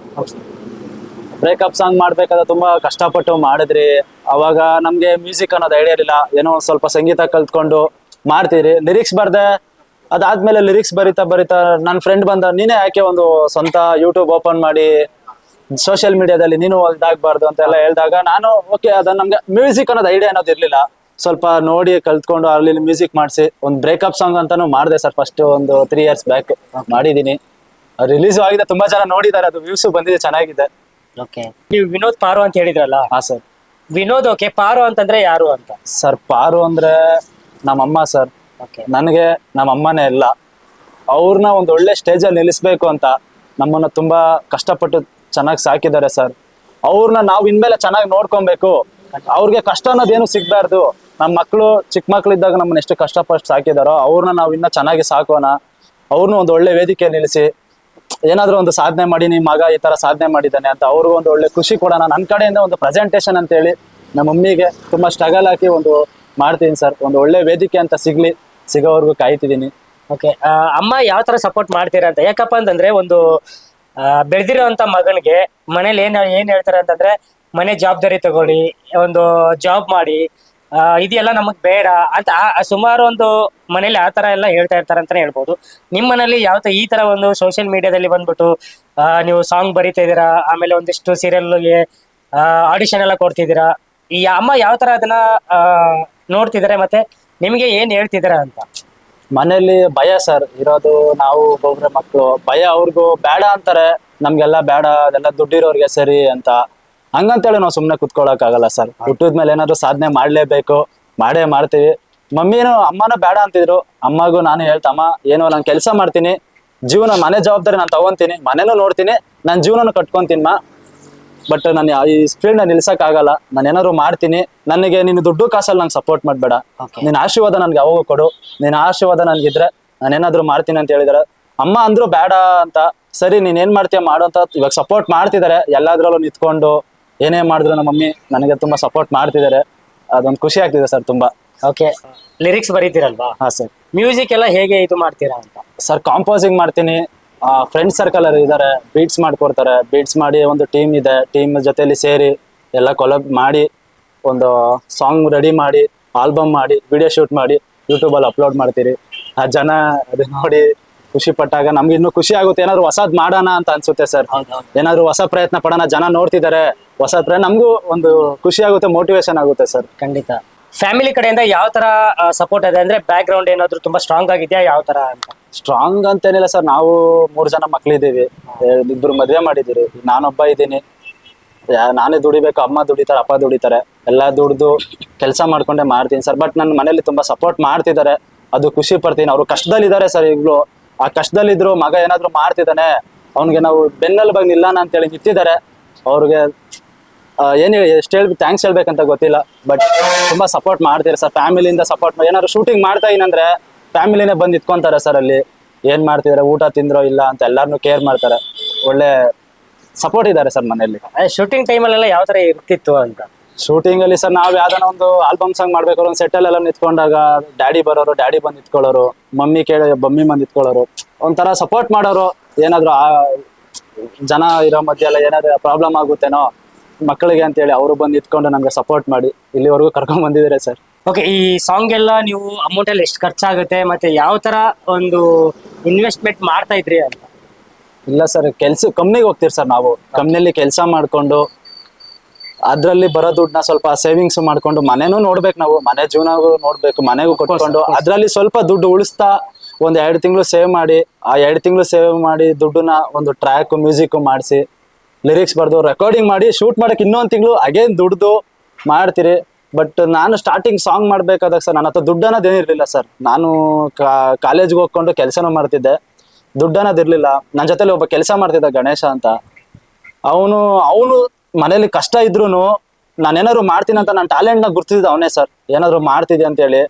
ಬ್ರೇಕಪ್ ಸಾಂಗ್ ಮಾಡ್ಬೇಕಾದ್ರೆ ತುಂಬಾ ಕಷ್ಟಪಟ್ಟು ಮಾಡಿದ್ರಿ. ಅವಾಗ ನಮ್ಗೆ ಮ್ಯೂಸಿಕ್ ಅನ್ನೋದು ಐಡಿಯಾ ಇರಲಿಲ್ಲ. ಏನೋ ಒಂದ್ ಸ್ವಲ್ಪ ಸಂಗೀತ ಕಲ್ತ್ಕೊಂಡು ಮಾಡ್ತೀರಿ ಲಿರಿಕ್ಸ್ ಬರ್ದೆ, ಅದಾದ್ಮೇಲೆ ಲಿರಿಕ್ಸ್ ಬರಿತಾ ಬರಿತಾ ನನ್ನ ಫ್ರೆಂಡ್ ಬಂದ, ನೀನೇ ಯಾಕೆ ಒಂದು ಸ್ವಂತ ಯೂಟ್ಯೂಬ್ ಓಪನ್ ಮಾಡಿ ಸೋಷಿಯಲ್ ಮೀಡಿಯಾದಲ್ಲಿ ನೀನು ಇದಾಗಬಾರ್ದು ಅಂತ ಎಲ್ಲ ಹೇಳಿದಾಗ ನಾನು ಓಕೆ ಅದನ್ನ ನಮ್ಗೆ ಮ್ಯೂಸಿಕ್ ಅನ್ನೋದು ಐಡಿಯಾ ಅನ್ನೋದು ಇರ್ಲಿಲ್ಲ. ಸ್ವಲ್ಪ ನೋಡಿ ಕಲ್ತ್ಕೊಂಡು ಅಲ್ಲಿ ಮ್ಯೂಸಿಕ್ ಮಾಡಿಸಿ. ಒಂದು ಬ್ರೇಕಪ್ ಸಾಂಗ್ ಅಂತಾನು ಮಾಡಿದೆ ಸರ್ ಫಸ್ಟ್ ಒಂದು ತ್ರೀ ಇಯರ್ಸ್ ಬ್ಯಾಕ್ ಮಾಡಿದ್ದೀನಿ. ರಿಲೀಸ್ ಆಗಿದೆ, ತುಂಬಾ ಜನ ನೋಡಿದ್ದಾರೆ, ಅದು ವ್ಯೂಸ್ ಬಂದಿದೆ, ಚೆನ್ನಾಗಿದೆ. ಓಕೆ ನೀವು ವಿನೋದ್ ಪಾರು ಅಂತ ಹೇಳಿದ್ರಲ್ಲ? ಹಾ ಸರ್ ವಿನೋದ್ ಓಕೆ ಪಾರು ಅಂತಂದ್ರೆ ಯಾರು ಅಂತ? ಸರ್ ಪಾರು ಅಂದ್ರೆ ನಮ್ಮಮ್ಮ ಸರ್ ಓಕೆ ನನಗೆ ನಮ್ಮ ಅಮ್ಮನೇ ಎಲ್ಲ ಅವ್ರನ್ನ ಒಂದು ಒಳ್ಳೆ ಸ್ಟೇಜಲ್ಲಿ ನಿಲ್ಲಿಸ್ಬೇಕು ಅಂತ ನಮ್ಮನ್ನ ತುಂಬಾ ಕಷ್ಟಪಟ್ಟು ಚೆನ್ನಾಗಿ ಸಾಕಿದ್ದಾರೆ ಸರ್ ಅವ್ರನ್ನ ನಾವು ಇನ್ಮೇಲೆ ಚೆನ್ನಾಗಿ ನೋಡ್ಕೊಬೇಕು. ಅವ್ರಿಗೆ ಕಷ್ಟ ಅನ್ನೋದೇನು ಸಿಗ್ಬಾರ್ದು. ನಮ್ಮ ಮಕ್ಕಳು ಚಿಕ್ಕ ಮಕ್ಳು ಇದ್ದಾಗ ನಮ್ಮನ್ನ ಎಷ್ಟು ಕಷ್ಟಪಟ್ಟು ಸಾಕಿದಾರೋ ಅವ್ರನ್ನ ನಾವು ಇನ್ನ ಚೆನ್ನಾಗಿ ಸಾಕೋಣ. ಅವ್ರನ್ನ ಒಂದು ಒಳ್ಳೆ ವೇದಿಕೆ ನಿಲ್ಲಿಸಿ ಏನಾದ್ರೂ ಒಂದು ಸಾಧನೆ ಮಾಡಿ ನಿಮ್ಮ ಮಗ ಈ ತರ ಸಾಧನೆ ಮಾಡಿದ್ದಾನೆ ಅಂತ ಅವ್ರಿಗೂ ಒಂದು ಒಳ್ಳೆ ಖುಷಿ ಕೊಡೋಣ. ನನ್ನ ಕಡೆಯಿಂದ ಒಂದು ಪ್ರೆಸೆಂಟೇಷನ್ ಅಂತ ಹೇಳಿ ನಮ್ಮ ಮಮ್ಮಿಗೆ ತುಂಬಾ ಸ್ಟ್ರಗಲ್ ಹಾಕಿ ಒಂದು ಮಾಡ್ತೀನಿ ಸರ್ ಒಂದು ಒಳ್ಳೆ ವೇದಿಕೆ ಅಂತ ಸಿಗ್ಲಿ, ಸಿಗೋವರೆಗೂ ಕಾಯ್ತಿದ್ದೀನಿ. ಓಕೆ ಅಮ್ಮ ಯಾವ ತರ ಸಪೋರ್ಟ್ ಮಾಡ್ತೀರಾ ಅಂತ? ಯಾಕಪ್ಪ ಅಂತಂದ್ರೆ ಒಂದು ಬೆಳೆದಿರೋಂತ ಮಗನಿಗೆ ಮನೇಲಿ ಏನ್ ಏನ್ ಹೇಳ್ತಾರೆ ಅಂತಂದ್ರೆ ಮನೆ ಜವಾಬ್ದಾರಿ ತಗೊಳ್ಳಿ, ಒಂದು ಜಾಬ್ ಮಾಡಿ ಆ, ಇದೆಲ್ಲ ನಮಗ್ ಬೇಡ ಅಂತ ಸುಮಾರು ಒಂದು ಮನೇಲಿ ಆ ತರ ಎಲ್ಲ ಹೇಳ್ತಾ ಇರ್ತಾರೆ ಅಂತಾನೆ ಹೇಳ್ಬೋದು. ನಿಮ್ ಮನೇಲಿ ಯಾವ ತ- ಈ ತರ ಒಂದು ಸೋಷಿಯಲ್ ಮೀಡಿಯಾದಲ್ಲಿ ಬಂದ್ಬಿಟ್ಟು ಆ, ನೀವು ಸಾಂಗ್ ಬರಿತಾ ಇದೀರಾ ಆಮೇಲೆ ಒಂದಿಷ್ಟು ಸೀರಿಯಲ್ಗೆ ಆಡಿಷನ್ ಎಲ್ಲ ಕೊಡ್ತಿದ್ದೀರಾ ಈ ಅಮ್ಮ ಯಾವ ತರ ಅದನ್ನ ಆ, ನೋಡ್ತಿದಾರೆ ಮತ್ತೆ ನಿಮ್ಗೆ ಏನ್ ಹೇಳ್ತಿದ್ದೀರಾ ಅಂತ? ಮನೇಲಿ ಭಯ ಸರ್ ಇರೋದು ನಾವು ಒಬ್ಬೊಬ್ರೆ ಮಕ್ಕಳು ಭಯ ಅವ್ರಿಗೂ ಬೇಡ ಅಂತಾರೆ ನಮ್ಗೆಲ್ಲ ಬೇಡ ಅದೆಲ್ಲ ದುಡ್ಡಿರೋರ್ಗೆ ಸರಿ ಅಂತ. ಹಂಗಂತೇಳಿ ನಾವು ಸುಮ್ಮನೆ ಕುತ್ಕೊಳಕ್ ಆಗಲ್ಲ ಸರ್ ಹುಟ್ಟಿದ್ಮೇಲೆ ಏನಾದ್ರು ಸಾಧನೆ ಮಾಡ್ಲೇಬೇಕು. ಮಾಡೇ ಮಾಡ್ತೀವಿ. ಮಮ್ಮಿನೂ ಅಮ್ಮನೂ ಬೇಡ ಅಂತಿದ್ರು. ಅಮ್ಮಗೂ ನಾನು ಹೇಳ್ತಮ್ಮ ಏನೋ ನಾನು ಕೆಲಸ ಮಾಡ್ತೀನಿ. ಜೀವನ ಮನೆ ಜವಾಬ್ದಾರಿ ನಾನು ತಗೊಂತೀನಿ. ಮನೆನೂ ನೋಡ್ತೀನಿ. ನನ್ನ ಜೀವನನೂ ಕಟ್ಕೊಂತೀನಿ ಮಾ. ಬಟ್ ನಾನು ಈ ಸ್ಪೀಡ್ನ ನಿಲ್ಸಕ್ ಆಗಲ್ಲ ನಾನು ಏನಾದ್ರು ಮಾಡ್ತೀನಿ. ನನಗೆ ನಿನ್ನ ದುಡ್ಡು ಕಾಸಲ್ಲಿ ನಂಗೆ ಸಪೋರ್ಟ್ ಮಾಡಬೇಡ. ನಿನ್ನ ಆಶೀರ್ವಾದ ನನ್ಗೆ ಯಾವಾಗ ಕೊಡು. ನಿನ್ನ ಆಶೀರ್ವಾದ ನನ್ಗಿದ್ರೆ ನಾನು ಏನಾದ್ರು ಮಾಡ್ತೀನಿ ಅಂತ ಹೇಳಿದಾರೆ. ಅಮ್ಮ ಅಂದ್ರು ಬೇಡ ಅಂತ. ಸರಿ ನೀನ್ ಏನ್ ಮಾಡ್ತೀಯ ಮಾಡು ಅಂತ ಇವಾಗ ಸಪೋರ್ಟ್ ಮಾಡ್ತಿದ್ದಾರೆ ಎಲ್ಲಾದ್ರಲ್ಲೂ ನಿಂತ್ಕೊಂಡು ಏನೇ ಮಾಡಿದ್ರು ನಮ್ಮ ಮಮ್ಮಿ ನನಗೆ ತುಂಬಾ ಸಪೋರ್ಟ್ ಮಾಡ್ತಿದ್ದಾರೆ. ಅದೊಂದು ಖುಷಿ ಆಗ್ತಿದೆ ಸರ್ ತುಂಬಾ. ಓಕೆ ಲಿರಿಕ್ಸ್ ಬರೀತೀರಲ್ವಾ? ಹಾ ಸರ್ ಮ್ಯೂಸಿಕ್ ಎಲ್ಲ ಹೇಗೆ ಇದು ಮಾಡ್ತೀರಾ ಅಂತ? ಸರ್ ಕಾಂಪೋಸಿಂಗ್ ಮಾಡ್ತೀನಿ. ಫ್ರೆಂಡ್ ಸರ್ಕಲ್ ಇದ್ದಾರೆ. ಬೀಟ್ಸ್ ಮಾಡ್ಕೊಡ್ತಾರೆ. ಬೀಟ್ಸ್ ಮಾಡಿ ಒಂದು ಟೀಮ್ ಇದೆ. ಟೀಮ್ ಜೊತೆಯಲ್ಲಿ ಸೇರಿ ಎಲ್ಲ ಕೊಲಬ್ ಮಾಡಿ ಒಂದು ಸಾಂಗ್ ರೆಡಿ ಮಾಡಿ ಆಲ್ಬಮ್ ಮಾಡಿ ವಿಡಿಯೋ ಶೂಟ್ ಮಾಡಿ ಯೂಟ್ಯೂಬಲ್ಲಿ ಅಪ್ಲೋಡ್ ಮಾಡ್ತೀರಿ. ಆ ಜನ ಅದು ನೋಡಿ ಖುಷಿ ಪಟ್ಟಾಗ ನಮ್ಗೆ ಇನ್ನು ಖುಷಿ ಆಗುತ್ತೆ. ಏನಾದ್ರು ಹೊಸದ್ ಮಾಡೋಣ ಅಂತ ಅನ್ಸುತ್ತೆ ಸರ್. ಏನಾದ್ರು ಹೊಸ ಪ್ರಯತ್ನ ಪಡೋಣ ಜನ ನೋಡ್ತಿದ್ದಾರೆ ಹೊಸ ಪ್ರಯತ್ನ ನಮಗೂ ಒಂದು ಖುಷಿ ಆಗುತ್ತೆ ಮೋಟಿವೇಶನ್ ಆಗುತ್ತೆ ಸರ್. ಖಂಡಿತ. ಫ್ಯಾಮಿಲಿ ಕಡೆಯಿಂದ ಯಾವ ತರ ಸಪೋರ್ಟ್ ಇದೆ ಅಂದ್ರೆ ಬ್ಯಾಕ್ ಗ್ರೌಂಡ್ ಏನಾದ್ರು ತುಂಬಾ ಸ್ಟ್ರಾಂಗ್ ಆಗಿದೆಯಾ ಯಾವ ತರ ಅಂತ? ಸ್ಟ್ರಾಂಗ್ ಅಂತೇನಿಲ್ಲ ಸರ್. ನಾವು ಮೂರು ಜನ ಮಕ್ಳಿದೀವಿ ಇಬ್ರು ಮದ್ವೆ ಮಾಡಿದಿರಿ ನಾನೊಬ್ಬ ಇದ್ದೀನಿ. ನಾನೇ ದುಡಿಬೇಕು ಅಮ್ಮ ದುಡಿತಾರೆ ಅಪ್ಪ ದುಡಿತಾರೆ. ಎಲ್ಲ ದುಡ್ದು ಕೆಲಸ ಮಾಡ್ಕೊಂಡೆ ಮಾಡ್ತೀನಿ ಸರ್. ಬಟ್ ನನ್ನ ಮನೇಲಿ ತುಂಬಾ ಸಪೋರ್ಟ್ ಮಾಡ್ತಿದ್ದಾರೆ. ಅದು ಖುಷಿ ಪಡ್ತೀನಿ. ಅವರು ಕಷ್ಟದಲ್ಲಿದ್ದಾರೆ ಸರ್ ಈಗಲೂ. ಆ ಕಷ್ಟದಲ್ಲಿದ್ರು ಮಗ ಏನಾದ್ರು ಮಾಡ್ತಿದ್ದಾನೆ, ಅವ್ನಿಗೆ ನಾವು ಬೆನ್ನಲ್ಲಿ ಬಗ್ಗೆ ನಿಲ್ಲಾನ ಅಂತೇಳಿ ನಿಂತಿದ್ದಾರೆ. ಅವ್ರಿಗೆ ಏನು ಹೇಳಿ, ಎಷ್ಟು ಹೇಳ್ಬೇಕು ಥ್ಯಾಂಕ್ಸ್ ಹೇಳ್ಬೇಕಂತ ಗೊತ್ತಿಲ್ಲ ಬಟ್ ತುಂಬಾ ಸಪೋರ್ಟ್ ಮಾಡ್ತೀರಾ ಸರ್ ಫ್ಯಾಮಿಲಿಯಿಂದ ಸಪೋರ್ಟ್ ಏನಾದ್ರು ಶೂಟಿಂಗ್ ಮಾಡ್ತಾ ಏನಂದ್ರೆ ಫ್ಯಾಮಿಲಿನೇ ಬಂದು ಇಟ್ಕೊಂತಾರೆ ಸರ್ ಅಲ್ಲಿ. ಏನು ಮಾಡ್ತಿದ್ದಾರೆ, ಊಟ ತಿಂದ್ರೋ ಇಲ್ಲ ಅಂತ ಎಲ್ಲರನ್ನು ಕೇರ್ ಮಾಡ್ತಾರೆ. ಒಳ್ಳೆ ಸಪೋರ್ಟ್ ಇದ್ದಾರೆ ಸರ್ ಮನೆಯಲ್ಲಿ. ಶೂಟಿಂಗ್ ಟೈಮಲ್ಲೆಲ್ಲ ಯಾವ ಥರ ಇರ್ತಿತ್ತು ಅಂತ? ಶೂಟಿಂಗ್ ಅಲ್ಲಿ ಸರ್ ನಾವ್ ಯಾವ್ದಾನ ಒಂದು ಆಲ್ಬಮ್ ಸಾಂಗ್ ಮಾಡ್ಬೇಕಾದ್ರೆ ಒಂದು ಸೆಟ್ ಎಲ್ಲ ನಿಂತ್ಕೊಂಡಾಗ ಡ್ಯಾಡಿ ಬರೋರು ಡ್ಯಾಡಿ ಬಂದ್ ನಿತ್ಕೊಳ್ಳೋರು ಮಮ್ಮಿ ಕೇಳ ಮಮ್ಮಿ ಬಂದ್ ನಿತ್ಕೊಳ್ಳೋರು ಒಂಥರ ಸಪೋರ್ಟ್ ಮಾಡೋರು. ಏನಾದ್ರು ಆ ಜನ ಇರೋ ಮಧ್ಯೆ ಎಲ್ಲ ಏನಾದ್ರು ಪ್ರಾಬ್ಲಮ್ ಆಗುತ್ತೇನೋ ಮಕ್ಕಳಿಗೆ ಅಂತೇಳಿ ಅವರು ಬಂದು ನಿಂತ್ಕೊಂಡು ನಮ್ಗೆ ಸಪೋರ್ಟ್ ಮಾಡಿ ಇಲ್ಲಿವರೆಗೂ ಕರ್ಕೊಂಡ್ ಬಂದಿದ್ದಾರೆ ಸರ್? ಓಕೆ ಈ ಸಾಂಗ್ ಎಲ್ಲ ನೀವು ಅಮೌಂಟ್ ಎಲ್ಲ ಎಷ್ಟು ಖರ್ಚಾಗುತ್ತೆ ಮತ್ತೆ ಯಾವ ತರ ಒಂದು ಇನ್ವೆಸ್ಟ್ಮೆಂಟ್ ಮಾಡ್ತಾ ಇದ್ರಿ ಅಂತ? ಇಲ್ಲ ಸರ್ ಕೆಲ್ಸ ಕಂಪ್ನಿಗೆ ಹೋಗ್ತೀರಿ ಸರ್ ನಾವು. ಕಂಪ್ನಿಯಲ್ಲಿ ಕೆಲಸ ಮಾಡ್ಕೊಂಡು ಅದ್ರಲ್ಲಿ ಬರೋ ದುಡ್ಡನ್ನ ಸ್ವಲ್ಪ ಸೇವಿಂಗ್ಸ್ ಮಾಡ್ಕೊಂಡು ಮನೆನೂ ನೋಡ್ಬೇಕು ನಾವು ಮನೆ ಜೀವನಗೂ ನೋಡ್ಬೇಕು ಮನೆಗೂ ಕೊಟ್ಕೊಂಡು ಅದ್ರಲ್ಲಿ ಸ್ವಲ್ಪ ದುಡ್ಡು ಉಳಿಸ್ತಾ ಒಂದ್ ಎರಡು ತಿಂಗಳು ಸೇವ್ ಮಾಡಿ ಆ ಎರಡು ತಿಂಗಳು ಸೇವ್ ಮಾಡಿ ದುಡ್ಡನ್ನ ಒಂದು ಟ್ರ್ಯಾಕ್ ಮ್ಯೂಸಿಕ್ ಮಾಡಿಸಿ ಲಿರಿಕ್ಸ್ ಬರೆದು ರೆಕಾರ್ಡಿಂಗ್ ಮಾಡಿ ಶೂಟ್ ಮಾಡಕ್ ಇನ್ನೊಂದ್ ತಿಂಗಳು ಅಗೇನ್ ದುಡ್ದು ಮಾಡ್ತೀರಿ. ಬಟ್ ನಾನು ಸ್ಟಾರ್ಟಿಂಗ್ ಸಾಂಗ್ ಮಾಡ್ಬೇಕಾದಾಗ ಸರ್ ನನ್ನ ಹತ್ರ ದುಡ್ಡು ಅನ್ನೋದೇನಿರ್ಲಿಲ್ಲ ಸರ್ ನಾನು ಕಾಲೇಜ್ಗೆ ಹೋಗ್ಕೊಂಡು ಕೆಲಸನೂ ಮಾಡ್ತಿದ್ದೆ. ದುಡ್ಡು ಅನ್ನೋದಿರ್ಲಿಲ್ಲ ನನ್ನ ಜೊತೆಲಿ ಒಬ್ಬ ಕೆಲಸ ಮಾಡ್ತಿದ್ದ ಗಣೇಶ ಅಂತ. ಅವನು ಅವನು ಮನೇಲಿ ಕಷ್ಟ ಇದ್ರೂನು ನಾನೇನಾದ್ರು ಮಾಡ್ತೀನಿ ಅಂತ ನನ್ನ ನ ಗುರ್ತಿಸಿದ ಅವನೇ ಸರ್ ಏನಾದ್ರು ಮಾಡ್ತಿದ್ದೆ ಅಂತೇಳಿ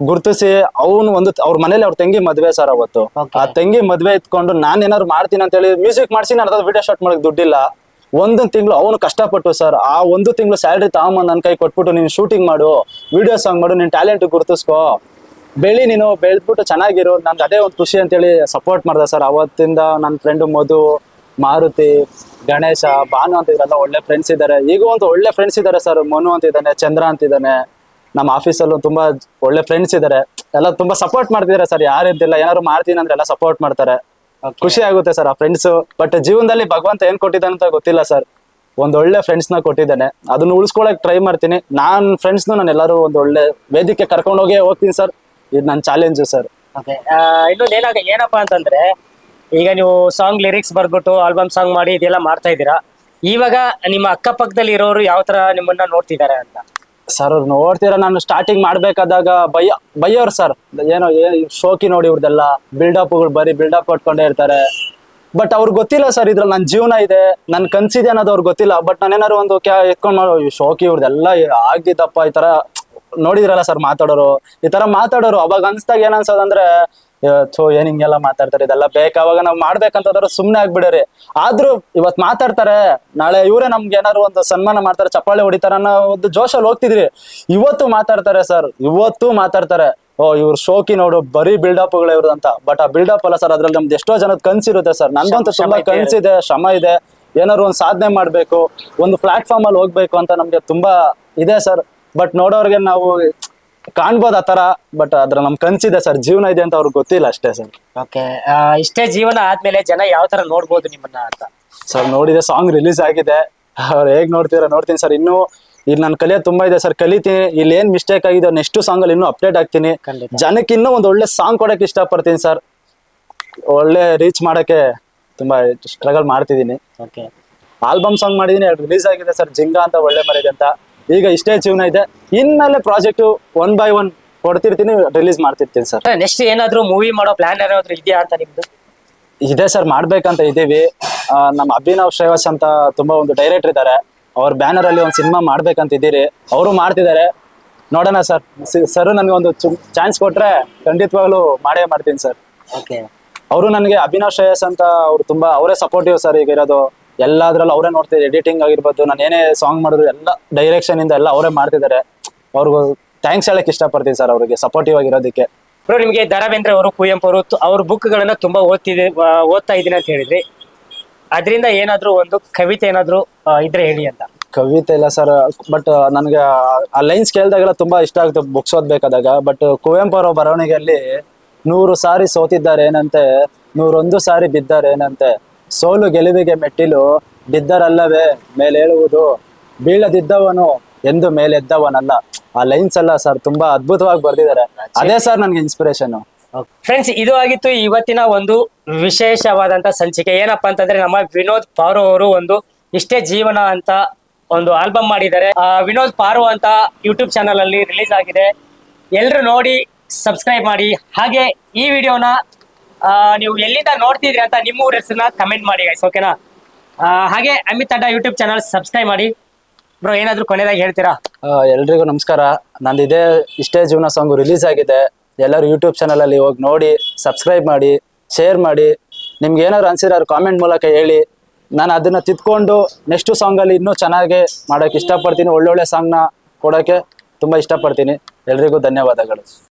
ಗುರ್ತಿಸಿ ಅವನು ಒಂದು ಅವ್ರ ಮನೇಲಿ ಅವ್ರ ತಂಗಿ ಮದ್ವೆ ಸರ್ ಅವತ್ತು. ಆ ತಂಗಿ ಮದ್ವೆ ಇತ್ಕೊಂಡು ನಾನು ಏನಾದ್ರು ಮಾಡ್ತೀನಿ ಅಂತೇಳಿ ಮ್ಯೂಸಿಕ್ ಮಾಡಿಸಿ ನಾನು ಅದ್ರ ವಿಡಿಯೋ ಶಾಟ್ ಮಾಡಕ್ ದುಡ್ಡಿಲ್ಲ. ಒಂದೊಂದು ತಿಂಗಳು ಅವನು ಕಷ್ಟಪಟ್ಟು ಸರ್ ಆ ಒಂದು ತಿಂಗಳು ಸ್ಯಾಲ್ರಿ ತಗೊಂಬಂದು ನನ್ನ ಕೈ ಕೊಟ್ಬಿಟ್ಟು ನೀನು ಶೂಟಿಂಗ್ ಮಾಡು ವಿಡಿಯೋ ಸಾಂಗ್ ಮಾಡು ನಿನ್ ಟ್ಯಾಲೆಂಟ್ ಗುರ್ತಿಸ್ಕೋ. ಬೆಳಿ ನೀನು ಬೆಳೆದ್ಬಿಟ್ಟು ಚೆನ್ನಾಗಿರು ನನ್ಗೆ ಅದೇ ಒಂದು ಖುಷಿ ಅಂತೇಳಿ ಸಪೋರ್ಟ್ ಮಾಡ್ದೆ ಸರ್ ಅವತ್ತಿಂದ ನನ್ನ ಫ್ರೆಂಡು ಮಧು ಮಾರುತಿ ಗಣೇಶ ಭಾನು ಅಂತ ಇದ್ರಲ್ಲ ಒಳ್ಳೆ ಫ್ರೆಂಡ್ಸ್ ಇದ್ದಾರೆ ಈಗ ಒಂದು ಒಳ್ಳೆ ಫ್ರೆಂಡ್ಸ್ ಇದ್ದಾರೆ ಸರ್ ಮನು ಅಂತ ಇದ್ದಾನೆ ಚಂದ್ರ ಅಂತ ಇದ್ದಾನೆ. ನಮ್ಮ ಆಫೀಸಲ್ಲೂ ತುಂಬಾ ಒಳ್ಳೆ ಫ್ರೆಂಡ್ಸ್ ಇದ್ದಾರೆ ಎಲ್ಲ ತುಂಬಾ ಸಪೋರ್ಟ್ ಮಾಡ್ತಿದ್ದಾರೆ ಸರ್ ಯಾರಿದ್ದಿಲ್ಲ ಏನಾದ್ರು ಮಾಡ್ತೀನಿ ಅಂದ್ರೆ ಎಲ್ಲ ಸಪೋರ್ಟ್ ಮಾಡ್ತಾರೆ. ಖುಷಿ ಆಗುತ್ತೆ ಸರ್ ಆ ಫ್ರೆಂಡ್ಸ್ ಬಟ್ ಜೀವನದಲ್ಲಿ ಭಗವಂತ ಏನ್ ಕೊಟ್ಟಿದ್ದಾನೆ ಅಂತ ಗೊತ್ತಿಲ್ಲ ಸರ್ ಒಂದ್ ಒಳ್ಳೆ ಫ್ರೆಂಡ್ಸ್ನ ಕೊಟ್ಟಿದ್ದಾನೆ. ಅದನ್ನ ಉಳಿಸ್ಕೊಳಕ್ ಟ್ರೈ ಮಾಡ್ತೀನಿ. ನಾನ್ ಫ್ರೆಂಡ್ಸ್ ನಾನು ಎಲ್ಲರೂ ಒಂದ್ ಒಳ್ಳೆ ವೇದಿಕೆ ಕರ್ಕೊಂಡೋಗಿ ಹೋಗ್ತೀನಿ ಸರ್ ಇದು ನನ್ನ ಚಾಲೆಂಜು ಸರ್ ಇನ್ನೊಂದು ಏನಾಗ ಏನಪ್ಪಾ ಅಂತಂದ್ರೆ ಈಗ ನೀವು ಸಾಂಗ್ ಲಿರಿಕ್ಸ್ ಬರ್ಬಿಟ್ಟು ಆಲ್ಬಮ್ ಸಾಂಗ್ ಮಾಡಿ ಇದೆಲ್ಲ ಮಾಡ್ತಾ ಇದ್ದೀರಾ? ಇವಾಗ ನಿಮ್ಮ ಅಕ್ಕಪಕ್ಕದಲ್ಲಿ ಇರೋರು ಯಾವ ತರ ನಿಮ್ಮನ್ನ ನೋಡ್ತಿದ್ದಾರೆ ಅಂತ? ಸರ್ ಅವ್ರು ನೋಡ್ತೀರಾ ನಾನು ಸ್ಟಾರ್ಟಿಂಗ್ ಮಾಡ್ಬೇಕಾದಾಗ ಭಯ ಬೈಯೋರು ಸರ್ ಏನೋ ಶೋಕಿ ನೋಡಿ ಇವ್ರದೆಲ್ಲ ಬಿಲ್ಡಪ್ಗಳು ಬರೀ ಬಿಲ್ಡಪ್ ಕೊಟ್ಕೊಂಡೇ ಇರ್ತಾರೆ. ಬಟ್ ಅವ್ರಿಗೆ ಗೊತ್ತಿಲ್ಲ ಸರ್ ಇದ್ರಲ್ಲಿ ನನ್ನ ಜೀವನ ಇದೆ, ನನ್ ಕನ್ಸಿದೆ ಅನ್ನೋದು ಅವ್ರಿಗೆ ಗೊತ್ತಿಲ್ಲ. ಬಟ್ ನಾನೇನಾರು ಒಂದು ಕ್ಯಾ, ಎತ್ಕೊಂಡ್ ಶೋಕಿ ಇವ್ರದೆಲ್ಲ ಆಗಿದ್ದಪ್ಪ ಈ ತರ ನೋಡಿದ್ರಲ್ಲ ಸರ್ ಮಾತಾಡೋರು. ಈ ತರ ಮಾತಾಡೋರು, ಅವಾಗ ಅನ್ಸ್ದಾಗ ಏನ್ ಅನ್ಸೋದಂದ್ರೆ ಥೋ ಏನ್ ಹಿಂಗೆಲ್ಲ ಮಾತಾಡ್ತಾರೆ? ಇದೆಲ್ಲ ಬೇಕಾವಾಗ ನಾವ್ ಮಾಡ್ಬೇಕಂತಂದ್ರೆ ಸುಮ್ನೆ ಆಗ್ಬಿಡರಿ. ಆದ್ರೂ ಇವತ್ ಮಾತಾಡ್ತಾರೆ. ನಾಳೆ ಇವರೇ ನಮ್ಗೆ ಏನಾದ್ರು ಒಂದು ಸನ್ಮಾನ ಮಾಡ್ತಾರೆ ಚಪ್ಪಾಳೆ ಹೊಡಿತಾರ ಅನ್ನೋ ಒಂದು ಜೋಶಲ್ಲಿ ಹೋಗ್ತಿದ್ರಿ. ಇವತ್ತು ಮಾತಾಡ್ತಾರೆ ಸರ್. ಇವತ್ತು ಮಾತಾಡ್ತಾರೆ. ಓ ಇವ್ರ ಶೋಕಿ ನೋಡು ಬರೀ ಬಿಲ್ಡಪ್ಗಳು ಇವ್ರದ್ದು ಅಂತ. ಬಟ್ ಆ ಬಿಲ್ಡಪ್ ಅಲ್ಲ ಸರ್ ಅದ್ರಲ್ಲಿ ನಮ್ದು ಎಷ್ಟೋ ಜನದ ಕನ್ಸಿರುತ್ತೆ ಸರ್. ನಂದಂತೂ ಶ್ರಮ ತುಂಬಾ. ಕನ್ಸಿದೆ ಶ್ರಮ ಇದೆ. ಏನಾದ್ರು ಒಂದು ಸಾಧನೆ ಮಾಡ್ಬೇಕು ಒಂದು ಪ್ಲಾಟ್ಫಾರ್ಮ್ ಅಲ್ಲಿ ಹೋಗ್ಬೇಕು ಅಂತ ನಮ್ಗೆ ತುಂಬಾ ಇದೆ ಸರ್. ಬಟ್ ನೋಡೋರ್ಗೆ ನಾವು ಕಾಣ್ಬೋದು ಆ ತರ ಬಟ್ ಅದ್ರ ನಮ್ ಕನ್ಸಿದೆ ಸರ್. ಜೀವನ ಇದೆ ಅಂತ ಅವ್ರಿಗೆ ಗೊತ್ತಿಲ್ಲ ಅಷ್ಟೇ ಸರ್. ಓಕೆ ಇಷ್ಟೇ ಜೀವನ ಆದ್ಮೇಲೆ ಜನ ಯಾವ ತರ ನೋಡ್ಬೋದು ನಿಮ್ಮನ್ನ ಅಂತ? ಸರ್ ನೋಡಿದೆ ಸಾಂಗ್ ರಿಲೀಸ್ ಆಗಿದೆ. ಅವ್ರು ಹೇಗ್ ನೋಡ್ತೀರಾ ನೋಡ್ತೀನಿ ಸರ್. ಇನ್ನು ಇಲ್ಲಿ ನಾನು ಕಲಿಯೋದು ತುಂಬಾ ಇದೆ ಸರ್. ಕಲಿತೀನಿ. ಇಲ್ಲಿ ಏನ್ ಮಿಸ್ಟೇಕ್ ಆಗಿದೆ ನೆಕ್ಸ್ಟ್ ಸಾಂಗ್ ಅಲ್ಲಿ ಇನ್ನೂ ಅಪ್ಡೇಟ್ ಆಗ್ತೀನಿ ಖಂಡಿತ. ಜನಕ್ಕೆ ಇನ್ನೂ ಒಂದು ಒಳ್ಳೆ ಸಾಂಗ್ ಕೊಡಕ್ಕೆ ಇಷ್ಟಪಡ್ತೀನಿ ಸರ್. ಒಳ್ಳೆ ರೀಚ್ ಮಾಡಕ್ಕೆ ತುಂಬಾ ಸ್ಟ್ರಗಲ್ ಮಾಡ್ತಿದ್ದೀನಿ. ಓಕೆ ಆಲ್ಬಮ್ ಸಾಂಗ್ ಮಾಡಿದೀನಿ ರಿಲೀಸ್ ಆಗಿದೆ ಸರ್. ಜಿಂಗ ಅಂತ ಒಳ್ಳೆ ಮರಿದೆ ಅಂತ. ಈಗ ಇಷ್ಟೇ ಜೀವನ ಇದೆ. ಇನ್ಮೇಲೆ ಪ್ರಾಜೆಕ್ಟ್ ಒನ್ ಬೈ ಒನ್ ಕೊಡ್ತಿರ್ತೀನಿ ರಿಲೀಸ್ ಮಾಡ್ತಿರ್ತೀನಿ ಸರ್. ನೆಕ್ಸ್ಟ್ ಏನಾದ್ರು ಮೂವಿ ಮಾಡೋ ಪ್ಲಾನ್ ಏನಾದ್ರು ಇದೆಯಾ ಅಂತ ನಿಮ್ದು? ಇದೆ ಸರ್ ಮಾಡ್ಬೇಕಂತ ಇದೀವಿ ಆ, ನಮ್ಮ ಅಭಿನವ್ ಶ್ರೇವಾಸ್ ಅಂತ ತುಂಬಾ ಒಂದು ಡೈರೆಕ್ಟರ್ ಇದ್ದಾರೆ. ಅವ್ರ ಬ್ಯಾನರ್ ಅಲ್ಲಿ ಒಂದು ಸಿನಿಮಾ ಮಾಡ್ಬೇಕಂತ ಇದ್ದೀರಿ. ಅವರು ಮಾಡ್ತಿದ್ದಾರೆ. ನೋಡೋಣ ಸರ್. ಸರ್ ನನಗೆ ಒಂದು ಚಾನ್ಸ್ ಕೊಟ್ರೆ ಖಂಡಿತವಾಗ್ಲೂ ಮಾಡೇ ಮಾಡ್ತೀನಿ ಸರ್. ಓಕೆ ಅವರು ನನಗೆ ಅಭಿನವ್ ಶ್ರೇಯಸ್ ಅಂತ ಅವ್ರು ತುಂಬಾ ಅವರೇ ಸಪೋರ್ಟಿವ್ ಸರ್ ಈಗ ಇರೋದು. ಎಲ್ಲದ್ರಲ್ಲೂ ಅವರೇ ನೋಡ್ತಿದ್ದಾರೆ ಎಡಿಟಿಂಗ್ ಆಗಿರ್ಬೋದು ನಾನು ಏನೇ ಸಾಂಗ್ ಮಾಡಿದ್ರು ಎಲ್ಲ ಡೈರೆಕ್ಷನ್ ಇಂದ ಎಲ್ಲ ಅವರೇ ಮಾಡ್ತಿದ್ದಾರೆ. ಅವ್ರಿಗೂ ಥ್ಯಾಂಕ್ಸ್ ಹೇಳಕ್ ಇಷ್ಟಪಡ್ತೀನಿ ಸರ್ ಅವರಿಗೆ ಸಪೋರ್ಟಿವ್ ಆಗಿರೋದಕ್ಕೆ. ಬ್ರೋ ನಿಮಗೆ ದ ರಾ ಬೇಂದ್ರೆ ಅವರು ಕುವೆಂಪು ಅವರು ತು- ಅವ್ರ ಬುಕ್ಗಳನ್ನ ತುಂಬಾ ಓದ್ತಿದೆ ಆ, ಓದ್ತಾ ಇದ್ದೀನಿ ಅಂತ ಹೇಳಿದ್ರಿ. ಅದರಿಂದ ಏನಾದ್ರೂ ಒಂದು ಕವಿತೆ ಏನಾದ್ರೂ ಆ, ಇದ್ರೆ ಹೇಳಿ ಅಂತ. ಕವಿತೆ ಇಲ್ಲ ಸರ್ ಬಟ್ ನನಗೆ ಆ ಲೈನ್ಸ್ ಕೇಳಿದಾಗೆಲ್ಲ ತುಂಬಾ ಇಷ್ಟ ಆಗುತ್ತೆ ಬುಕ್ಸ್ ಓದ್ಬೇಕಾದಾಗ. ಬಟ್ ಕುವೆಂಪು ಅವರ ಬರವಣಿಗೆಯಲ್ಲಿ ನೂರು ಸಾರಿ ಸೋತಿದ್ದಾರೆ ಏನಂತೆ ನೂರೊಂದು ಸಾರಿ ಬಿದ್ದಾರೆ ಏನಂತೆ. ಸೋಲು ಗೆಲುವಿಗೆ ಮೆಟ್ಟಿಲು ಬಿದ್ದರಲ್ಲವೇ? ಮೇಲೇಳುವುದು ಬೀಳದಿದ್ದವನು ಎಂದು ಮೇಲೆದ್ದವನಲ್ಲ ಆ ಲೈನ್ಸ್ ಎಲ್ಲ ಸರ್ ತುಂಬಾ ಅದ್ಭುತವಾಗಿ ಬರ್ದಿದ್ದಾರೆ. ಅದೇ ಸರ್ ನನಗೆ ಇನ್ಸ್ಪಿರೇಷನ್ ಫ್ರೆಂಡ್ಸ್ ಇದು ಆಗಿತ್ತು ಇವತ್ತಿನ ಒಂದು ವಿಶೇಷವಾದಂತ ಸಂಚಿಕೆ. ಏನಪ್ಪಾ ಅಂತಂದ್ರೆ ನಮ್ಮ ವಿನೋದ್ ಪಾರು ಅವರು ಒಂದು ಇಷ್ಟೇ ಜೀವನ ಅಂತ ಒಂದು ಆಲ್ಬಮ್ ಮಾಡಿದ್ದಾರೆ. ಆ, ವಿನೋದ್ ಪಾರು ಅಂತ ಯೂಟ್ಯೂಬ್ ಚಾನಲ್ ಅಲ್ಲಿ ರಿಲೀಸ್ ಆಗಿದೆ. ಎಲ್ರು ನೋಡಿ ಸಬ್ಸ್ಕ್ರೈಬ್ ಮಾಡಿ. ಹಾಗೆ ಈ ವಿಡಿಯೋನ ನೀವು ಎಲ್ಲಿಂದ ನೋಡ್ತಿದ್ರಿ ಅಂತ ನಿಮ್ಮ ಊರ ಹೆಸರನ್ನ ಕಮೆಂಟ್ ಮಾಡಿ ಗೈಸ್ ಓಕೆನಾ ಆ, ಹಾಗೆ Amit Adda YouTube channel subscribe ಮಾಡಿ. ಬ್ರೋ ಏನಾದ್ರು ಕೊನೆಯದಾಗಿ ಹೇಳ್ತೀರಾ? ಎಲ್ರಿಗೂ ನಮಸ್ಕಾರ. ನಂದು ಇದೇ ಇಷ್ಟೇ ಜೀವನ ಸಾಂಗ್ ರಿಲೀಸ್ ಆಗಿದೆ. ಎಲ್ಲರೂ ಯೂಟ್ಯೂಬ್ ಚಾನಲ್ ಅಲ್ಲಿ ಹೋಗಿ ನೋಡಿ ಸಬ್ಸ್ಕ್ರೈಬ್ ಮಾಡಿ ಶೇರ್ ಮಾಡಿ. ನಿಮ್ಗೆ ಏನಾದ್ರು ಅನ್ಸಿರೋ ಕಾಮೆಂಟ್ ಮೂಲಕ ಹೇಳಿ. ನಾನು ಅದನ್ನ ತಿದ್ಕೊಂಡು ನೆಕ್ಸ್ಟ್ ಸಾಂಗ್ ಅಲ್ಲಿ ಇನ್ನೂ ಚೆನ್ನಾಗಿ ಮಾಡೋಕೆ ಇಷ್ಟಪಡ್ತೀನಿ. ಒಳ್ಳೊಳ್ಳೆ ಸಾಂಗ್ನ ಕೊಡೋಕೆ ತುಂಬಾ ಇಷ್ಟಪಡ್ತೀನಿ. ಎಲ್ರಿಗೂ ಧನ್ಯವಾದಗಳು.